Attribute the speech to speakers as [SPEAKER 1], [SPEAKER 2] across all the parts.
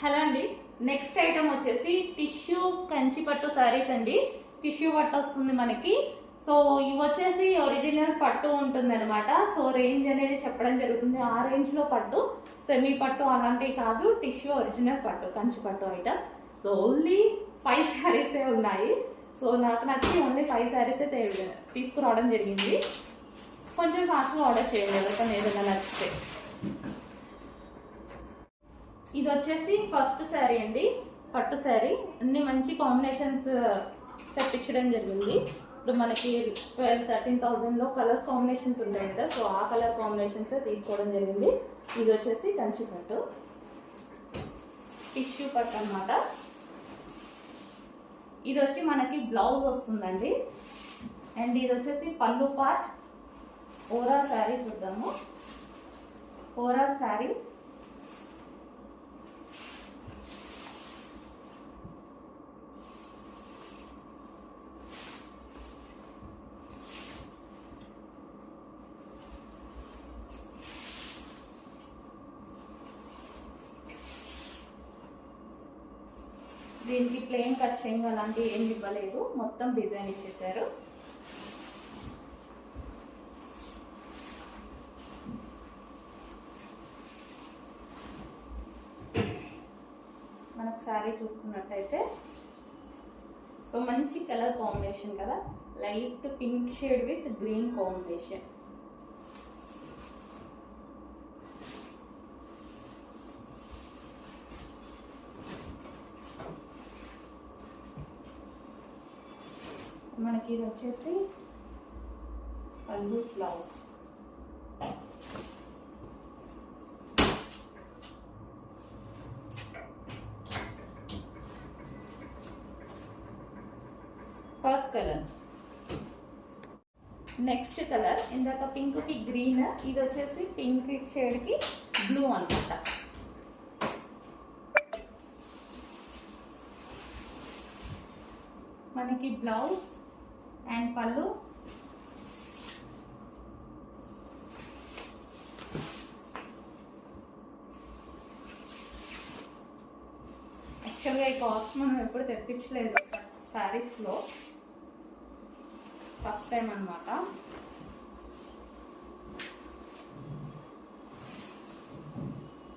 [SPEAKER 1] Hello అండి. Next item వచ్చేసి tissue Kanchi పట్టు శారీస్ అండి. టిష్యూ పట్టు వస్తుంది మనకి. సో ఇవి వచ్చేసి ఒరిజినల్ పట్టు ఉంటుంది అనమాట సో రేంజ్ అనేది చెప్పడం జరుగుతుంది. ఆ రేంజ్లో పట్టు సెమీ పట్టు అలాంటివి కాదు. టిష్యూ ఒరిజినల్ పట్టు కంచి పట్టు ఐటమ్ సో ఓన్లీ ఫైవ్ శారీసే ఉన్నాయి. సో నాకు నచ్చి ఓన్లీ ఫైవ్ శారీసే తీసుకురావడం జరిగింది. కొంచెం ఫాస్ట్గా ఆర్డర్ చేయండి ఎవరికైనా ఏదైనా నచ్చితే. ఇది వచ్చేసి ఫస్ట్ శారీ అండి పట్టు శారీ. అన్ని మంచి కాంబినేషన్స్ తెప్పించడం జరిగింది. ఇప్పుడు మనకి ట్వెల్వ్ థర్టీన్ థౌజండ్లో కలర్స్ కాంబినేషన్స్ ఉంటాయి కదా సో ఆ కలర్ కాంబినేషన్స్ తీసుకోవడం జరిగింది. ఇది వచ్చేసి కంచి పట్టు. టిష్యూ పట్టు అన్నమాట. ఇది వచ్చి మనకి బ్లౌజ్ వస్తుందండి. అండ్ ఇది వచ్చేసి పళ్ళు పార్ట్. ఓవరాల్ శారీ చూద్దాము. ఓవరాల్ శారీ. దీనికి ప్లేన్ కట్ చేయంగా అలాంటివి ఏమి ఇవ్వలేదు. మొత్తం డిజైన్ ఇచ్చేసారు. మనకు శారీ చూసుకున్నట్టయితే. సో మంచి కలర్ కాంబినేషన్ కదా. Light pink shade with green combination మనకి ఇది వచ్చేసి పళ్ళు blouse. First colour next colour ఇందాక పింక్కి గ్రీన్ ఇది వచ్చేసి పింక్ షేడ్కి బ్లూ అనమాట మనకి బ్లౌజ్ అండ్ పళ్ళు. యాక్చువల్గా ఈ కాస్ట్ మనం ఎప్పుడు తెప్పించలేదు శారీస్లో. ఫస్ట్ టైం అనమాట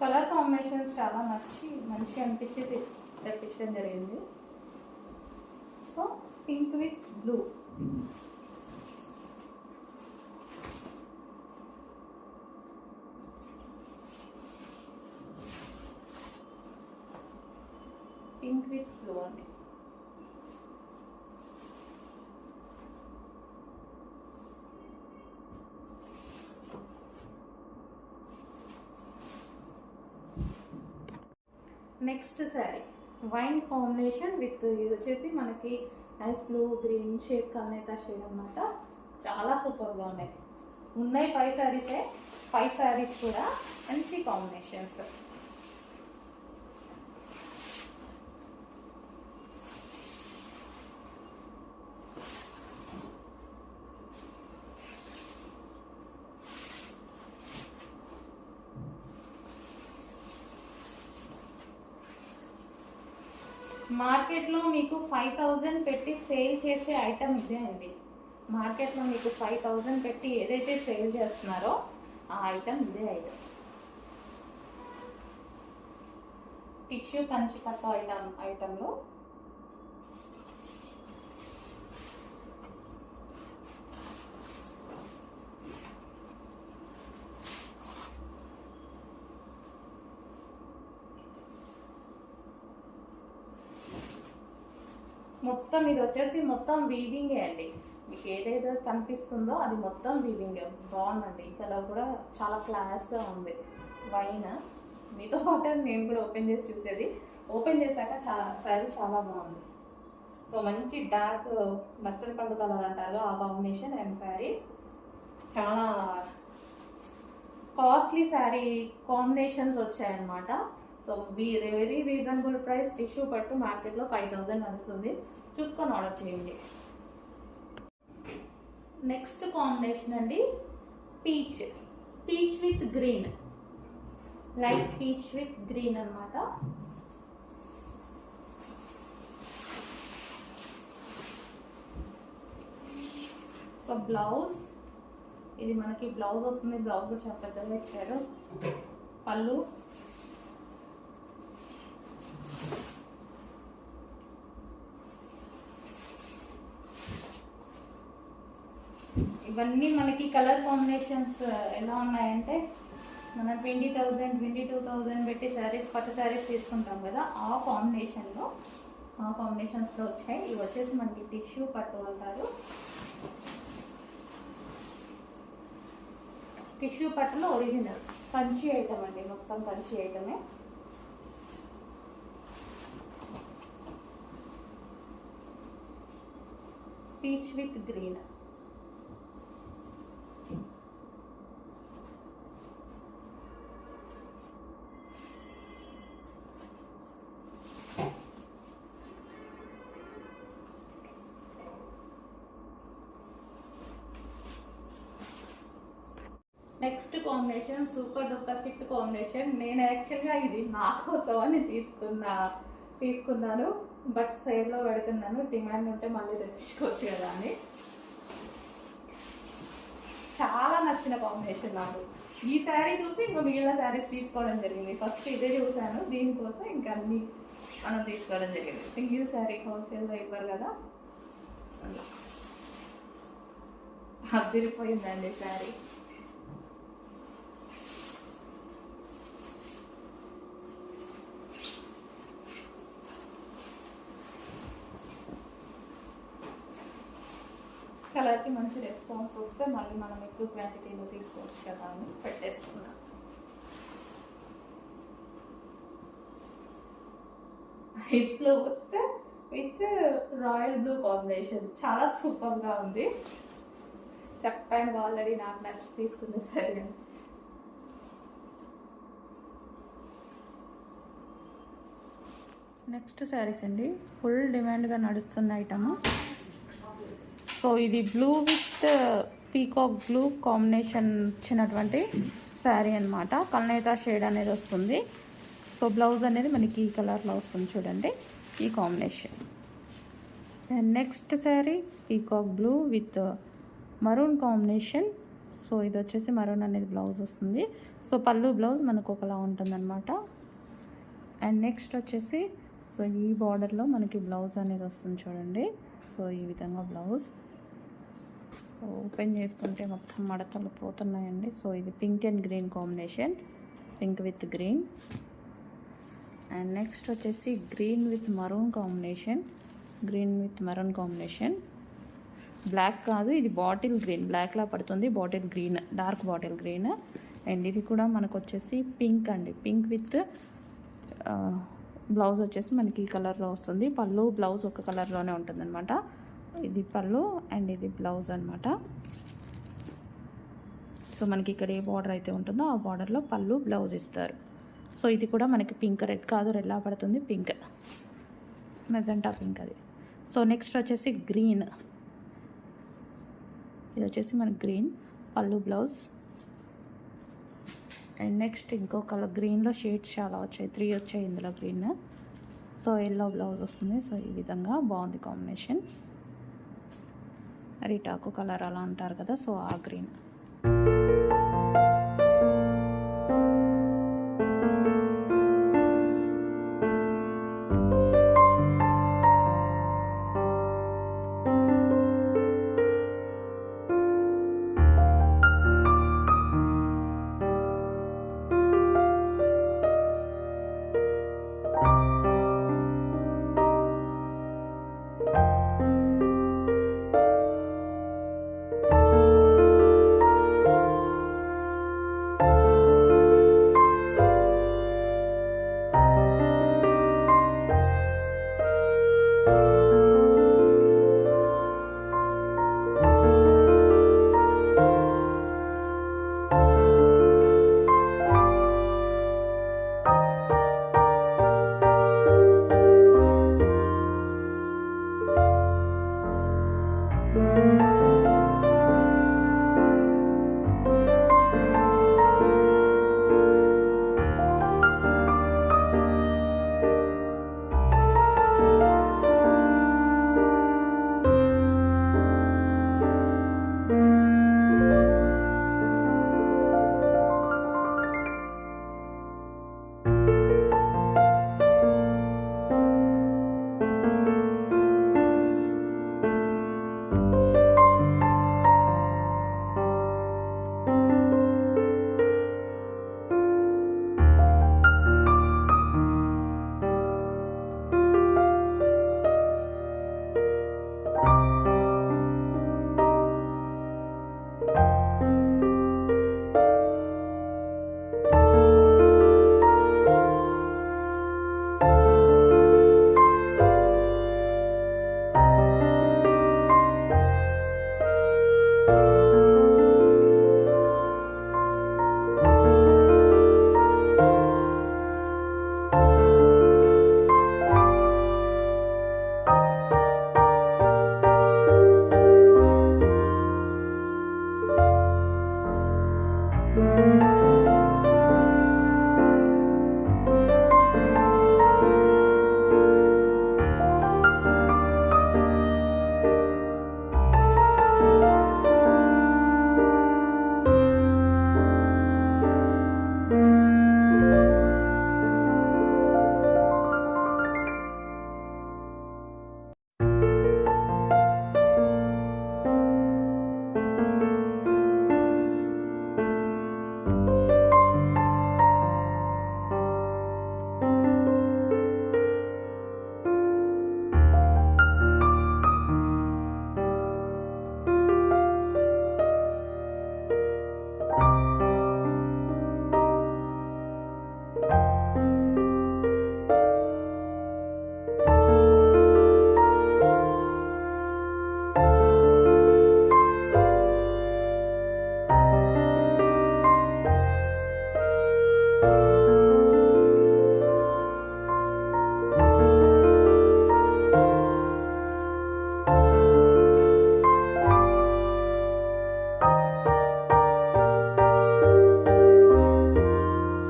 [SPEAKER 1] కలర్ కాంబినేషన్స్ చాలా నచ్చి మంచిగా అనిపించి తెప్పించడం జరిగింది. So pink with blue. Pink with blue అండి next sari wine combination with ఇది వచ్చేసి మనకి నైస్ బ్లూ గ్రీన్ షేడ్ కల్నేత షేడ్ అనమాట చాలా సూపర్గా ఉన్నాయి. ఉన్నాయి ఫైవ్ శారీసే ఫైవ్ శారీస్ కూడా మంచి కాంబినేషన్స్ మార్కెట్లో మీకు ఫైవ్ థౌజండ్ పెట్టి సేల్ చేసే ఐటమ్ ఇదే అండి. మార్కెట్లో మీకు ఫైవ్ థౌజండ్ పెట్టి ఏదైతే సేల్ చేస్తున్నారో ఆ ఐటమ్ ఇదే ఐటమ్. టిష్యూ కంచి పట్టు ఐటమ్ ఐటంలో మొత్తం ఇది వచ్చేసి మొత్తం వీవింగే అండి. మీకు ఏదైతే కనిపిస్తుందో అది మొత్తం వీవింగే బాగుందండి. ఈ కలర్ కూడా చాలా క్లాస్గా ఉంది. వైన్ మీతో పాటు నేను కూడా ఓపెన్ చేసి చూసేది. ఓపెన్ చేశాక చాలా కలర్ చాలా బాగుంది. సో మంచి డార్క్ uh, మచ్చడి పండు కలర్ అంటారు. ఆ కాంబినేషన్ అండ్ శారీ చాలా కాస్ట్లీ శారీ కాంబినేషన్స్ వచ్చాయన్నమాట. So very reasonable price tissue పట్టు మార్కెట్లో ఫైవ్ థౌజండ్ నడుస్తుంది. చూసుకొని ఆర్డర్ చేయండి. నెక్స్ట్ కాంబినేషన్ అండి peach peach with green light peach with green అనమాట సో బ్లౌజ్ ఇది మనకి బ్లౌజ్ వస్తుంది. బ్లౌజ్ కూడా చాలా పెద్దగా ఇచ్చారు. పళ్ళు. ఇవన్నీ మనకి కలర్ కాంబినేషన్స్ uh, ఎలా ఉన్నాయంటే మనం twenty thousand twenty two thousand పెట్టి శారీస్ పట్టు శారీస్ తీసుకుంటాం కదా ఆ కాంబినేషన్లో ఆ కాంబినేషన్స్లో వచ్చాయి. ఇవి వచ్చేసి మనకి టిష్యూ పట్టు అంటారు. టిష్యూ పట్టులో ఒరిజినల్ పంచి ఐటమ్ అండి మొత్తం పంచి ఐటమే పీచ్ విత్ గ్రీన్ నెక్స్ట్ మాత్రం సూపర్ డూపర్ ఫిట్ కాంబినేషన్. నేను యాక్చువల్గా ఇది నా కోసం అని తీసుకున్నా తీసుకున్నాను. బట్ సేల్లో పెడుతున్నాను. డిమాండ్ ఉంటే మళ్ళీ తెప్పించుకోవచ్చు కదా అని. చాలా నచ్చిన కాంబినేషన్ నాకు. ఈ శారీ చూసి ఇంకో మిగిలిన శారీస్ తీసుకోవడం జరిగింది. ఫస్ట్ ఇదే చూశాను. దీనికోసం ఇంకా అన్ని మనం తీసుకోవడం జరిగింది. సింగిల్ శారీ హోల్సేల్లో ఇవ్వరు కదా. అలా. అదిరిపోయిందండి శారీ. మంచి రెస్పాన్స్ వస్తే మళ్ళీ మనం ఎక్కువ క్వాంటిటీలో తీసుకోవచ్చు కదా అని పెట్టేస్తున్నా. ఐస్ బ్లూ వస్తే విత్ రాయల్ బ్లూ కాంబినేషన్ చాలా సూపర్గా ఉంది. చెప్పాను ఆల్రెడీ నాకు నచ్చి తీసుకున్న సరే నెక్స్ట్ శారీస్ అండి. ఫుల్ డిమాండ్గా నడుస్తున్న ఐటమ్ సో ఇది blue with peacock blue combination ఇచ్చినటువంటి శారీ అనమాట కల్నేత షేడ్ అనేది వస్తుంది. సో బ్లౌజ్ అనేది మనకి ఈ కలర్లో వస్తుంది చూడండి. ఈ combination next sari peacock blue with maroon combination so ఇది వచ్చేసి మరూన్ అనేది బ్లౌజ్ వస్తుంది. సో పళ్ళు బ్లౌజ్ మనకు ఒకలా ఉంటుందన్నమాట. అండ్ నెక్స్ట్ వచ్చేసి సో ఈ బార్డర్లో మనకి బ్లౌజ్ అనేది వస్తుంది చూడండి. సో ఈ విధంగా బ్లౌజ్ సో ఓపెన్ చేస్తుంటే మొత్తం మడతలు పోతున్నాయండి. సో ఇది pink and green combination. Pink with green. And next వచ్చేసి green with maroon combination. Green with maroon combination. Black కాదు ఇది బాటిల్ గ్రీన్. బ్లాక్లా పడుతుంది bottle green. Dark bottle green. And ఇది కూడా మనకు వచ్చేసి పింక్ అండి. పింక్ విత్ బ్లౌజ్ వచ్చేసి మనకి ఈ కలర్లో వస్తుంది. పళ్ళు బ్లౌజ్ ఒక కలర్లోనే ఉంటుంది అనమాట ఇది పళ్ళు అండ్ ఇది బ్లౌజ్ అనమాట సో మనకి ఇక్కడ ఏ బార్డర్ అయితే ఉంటుందో ఆ బార్డర్లో పళ్ళు బ్లౌజ్ ఇస్తారు. సో ఇది కూడా మనకి పింక్ రెడ్ కాదు రెడ్లా పడుతుంది పింక్. మెజెంటా పింక్ అది. సో నెక్స్ట్ వచ్చేసి గ్రీన్. ఇది వచ్చేసి మనకి గ్రీన్ పళ్ళు బ్లౌజ్. అండ్ నెక్స్ట్ ఇంకో కలర్ గ్రీన్లో షేడ్స్ చాలా వచ్చాయి. త్రీ వచ్చాయి ఇందులో గ్రీన్. సో ఎల్లో బ్లౌజ్ వస్తుంది. సో ఈ విధంగా బాగుంది కాంబినేషన్. రిటాకు కలర్ అలా అంటారు కదా సో ఆ గ్రీన్.